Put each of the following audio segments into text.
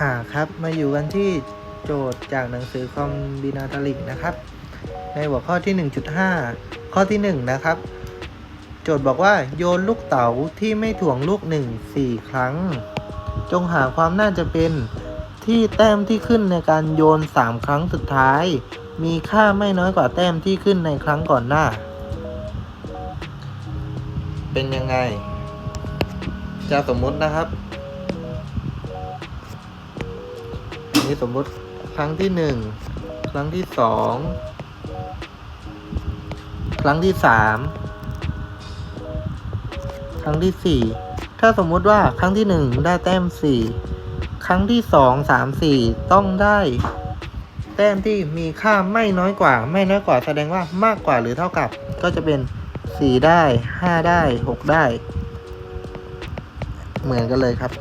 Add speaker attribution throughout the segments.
Speaker 1: อ่าครับมาอยู่กันที่โจทย์จากหนังสือคอมบินาตลิกนะครับ ในหัวข้อที่ 1.5 ข้อที่ 1 นะครับ โจทย์บอกว่าโยนลูกเต๋าที่ไม่ถ่วงลูกหนึ่งสี่ครั้ง จงหาความน่าจะเป็นที่แต้มที่ขึ้นในการโยน 3 ครั้งสุดท้าย มีค่าไม่น้อยกว่าแต้มที่ขึ้นในครั้งก่อนหน้า เป็นยังไง จะสมมุตินะครับ นี้สมมติครั้งที่หนึ่งครั้งที่สองครั้งที่สามครั้งที่สี่ถ้าสมมุติว่าครั้งที่หนึ่งได้แต้มสี่ครั้งที่สองสามสี่ต้องได้ แต้มที่มีค่าไม่น้อยกว่า ไม่น้อยกว่าแสดงว่ามากกว่าหรือเท่ากับ ก็จะเป็นสี่ได้ห้าได้หกได้ เหมือนกันเลยครับ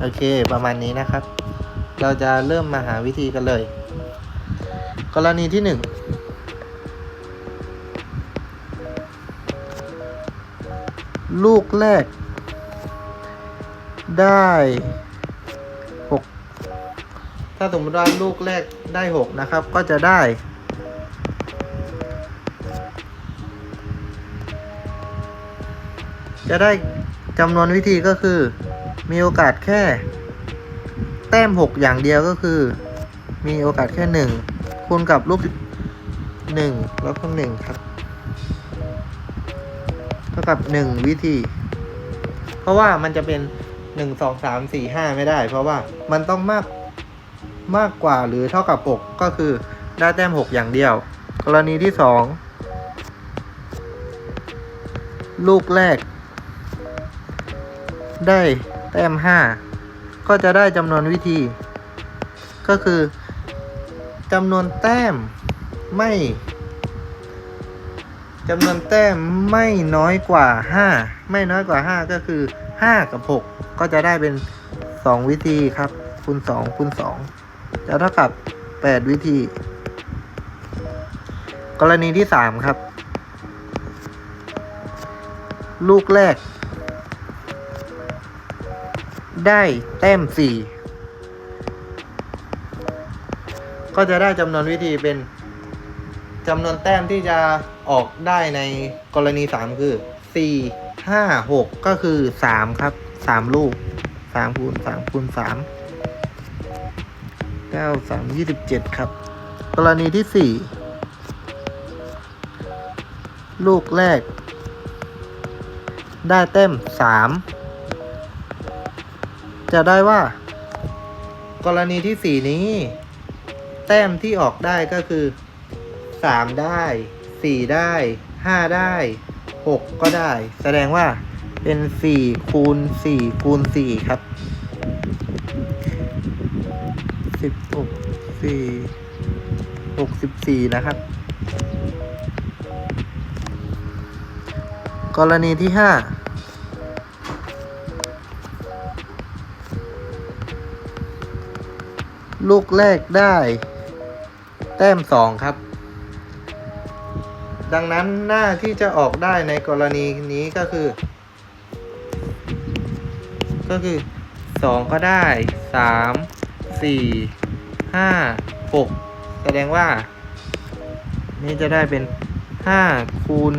Speaker 1: โอเคประมาณนี้นะครับ เราจะเริ่มมาหาวิธีกันเลย กรณีที่หนึ่งลูกแรก ได้หกถ้าสมมติว่าลูกแรกได้หกนะครับ ก็จะได้จะได้จำนวนวิธีก็คือ มีโอกาสแค่ แต้มหกอย่างเดียวก็คือ มีโอกาสแค่หนึ่งคูณกับรูปหนึ่งแล้วก็หนึ่งครับเท่ากับหนึ่งวิธี เพราะว่ามันจะเป็นหนึ่งสองสามสี่ห้าไม่ได้ เพราะว่ามันต้องมากมากกว่าหรือเท่ากับหกก็คือได้แต้มหกอย่างเดียว กรณีที่สองลูกแรก ได้ แต้มห้าก็จะได้จำนวนวิธี ก็คือจำนวนแต้มไม่จำนวนแต้มไม่น้อยกว่า 5 ไม่น้อยกว่า 5 ก็คือ 5 กับ 6 ก็จะได้เป็น 2 วิธีครับคูณ2คูณ2จะเท่ากับ 8 วิธี กรณีที่ 3 ครับ ลูกแรก ได้แต้ม4ก็จะได้จำนวนวิธีเป็นจำนวนแต้มที่จะออกได้ในกรณี 3 คือ 4 5 6 ก็คือ 3 ครับ 3 ลูก 3 คูณ 3 คูณ 3 9 3 27 ครับ กรณีที่ 4 ลูกแรก ได้แต้ม3 จะได้ว่า กรณีที่ 4 นี้ แต้มที่ออกได้ก็คือ 3 ได้ 4 ได้ 5 ได้ 6 ก็ได้ แสดงว่าเป็น 4 คูณ 4 คูณ 4 ครับ 16 4 64 นะครับ กรณีที่ 5 ลูกแรกได้ แต้ม2ครับ ดังนั้นหน้าที่จะออกได้ในกรณีนี้ก็คือ ก็คือ 2 ก็ได้ 3 4 5 6 แสดงว่า นี่จะได้เป็น 5 คูณ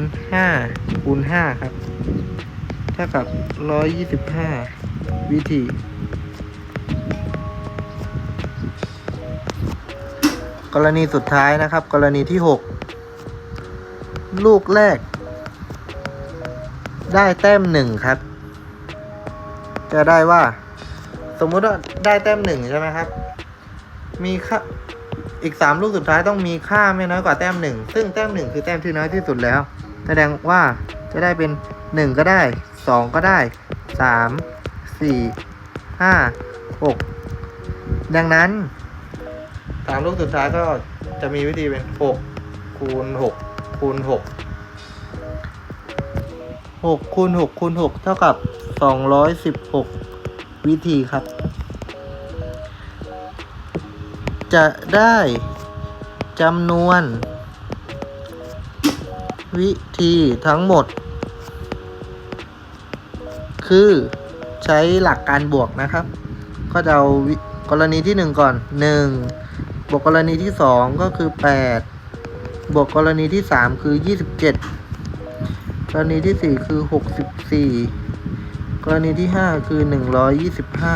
Speaker 1: 5 คูณ 5 ครับ เท่ากับ 125 วิธี กรณีสุดท้ายนะครับ กรณีที่ 6 ลูกแรก ได้แต้มหนึ่งครับ จะได้ว่า สมมุติว่าได้แต้มหนึ่งใช่ไหมครับ มีค่าอีกสามลูกสุดท้ายต้องมีค่าไม่น้อยกว่าแต้มหนึ่งซึ่งแต้มหนึ่งคือแต้มที่น้อยที่สุดแล้ว แสดงว่าจะได้เป็นหนึ่งก็ได้สองก็ได้สามสี่ห้าหกดังนั้น สามลูกสุดท้ายก็จะมีวิธีเป็นหกคูณหกคูณหกหกคูณหกคูณหกเท่ากับสองร้อยสิบหกวิธีครับ จะได้จำนวน วิธีทั้งหมด คือใช้หลักการบวกนะครับ ก็จะเอากรณีที่หนึ่งก่อนหนึ่ง บวกกรณีที่สองก็คือแปดบวกกรณีที่สามคือยี่สิบเจ็ดกรณีที่สี่คือหกสิบสี่กรณีที่ห้าคือหนึ่งร้อยยี่สิบห้า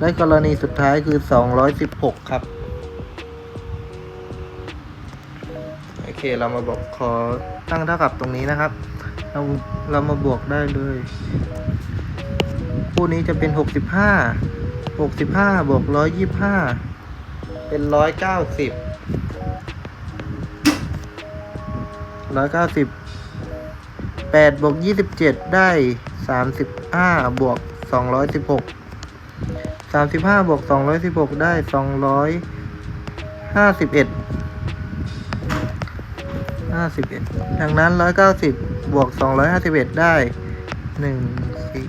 Speaker 1: และกรณีสุดท้ายคือสองร้อยสิบหกครับ โอเค เรามาบอกขอตั้งเท่ากับตรงนี้นะครับ เราเรามาบวกได้เลยคู่นี้จะเป็นหกสิบห้าหกสิบห้าบวกร้อยยี่ห้า เป็นร้อยเก้าสิบร้อยเก้าสิบแปดบวกยี่สิบเจ็ดได้สามสิบห้าบวกสองร้อยสิบหกสามสิบห้าบวกสองร้อยสิบหกได้สองร้อยห้าสิบเอ็ดห้าสิบเอ็ดดังนั้นร้อยเก้าสิบบวกสองร้อยห้าสิบเอ็ดได้หนึ่งสี่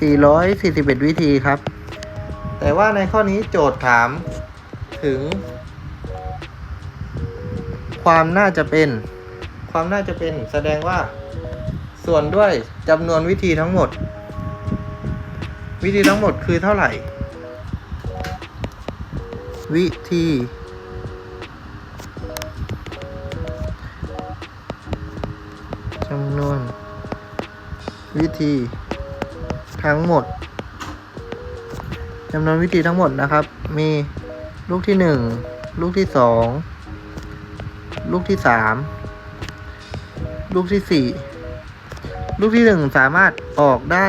Speaker 1: สี่ร้อยสี่สิบเอ็ดวิธีครับ แต่ว่าในข้อนี้โจทย์ถามถึง ความน่าจะเป็น ความน่าจะเป็นแสดงว่า ส่วนด้วยจำนวนวิธีทั้งหมด วิธีทั้งหมดคือเท่าไหร่ วิธีจำนวน วิธีทั้งหมด จำนวนวิธีทั้งหมดนะครับ มีลูกที่หนึ่งลูกที่สองลูกที่สามลูกที่สี่ลูกที่หนึ่งสามารถออกได้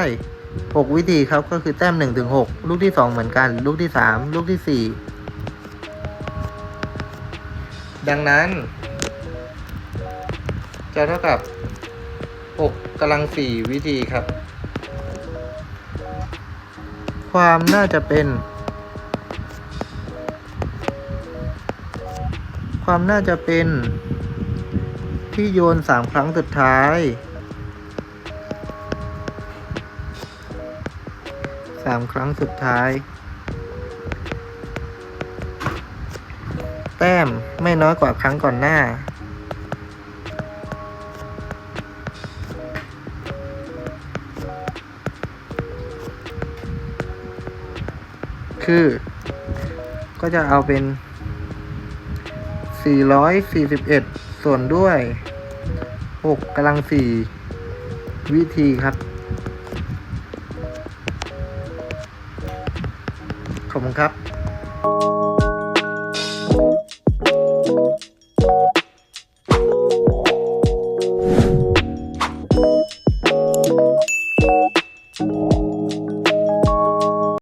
Speaker 1: หกวิธีครับก็คือแต้มหนึ่งถึงหกลูกที่สองเหมือนกัน ลูกที่สามลูกที่สี่ดังนั้น จะเท่ากับหกกำลังสี่วิธีครับ ความน่าจะเป็น ความน่าจะเป็น ที่โยนสามครั้งสุดท้ายสามครั้งสุดท้าย แต้มไม่น้อยกว่าครั้งก่อนหน้า คือ ก็จะเอาเป็น 441 ส่วนด้วย 6กำลัง 4 วิธีครับ ขอบคุณครับ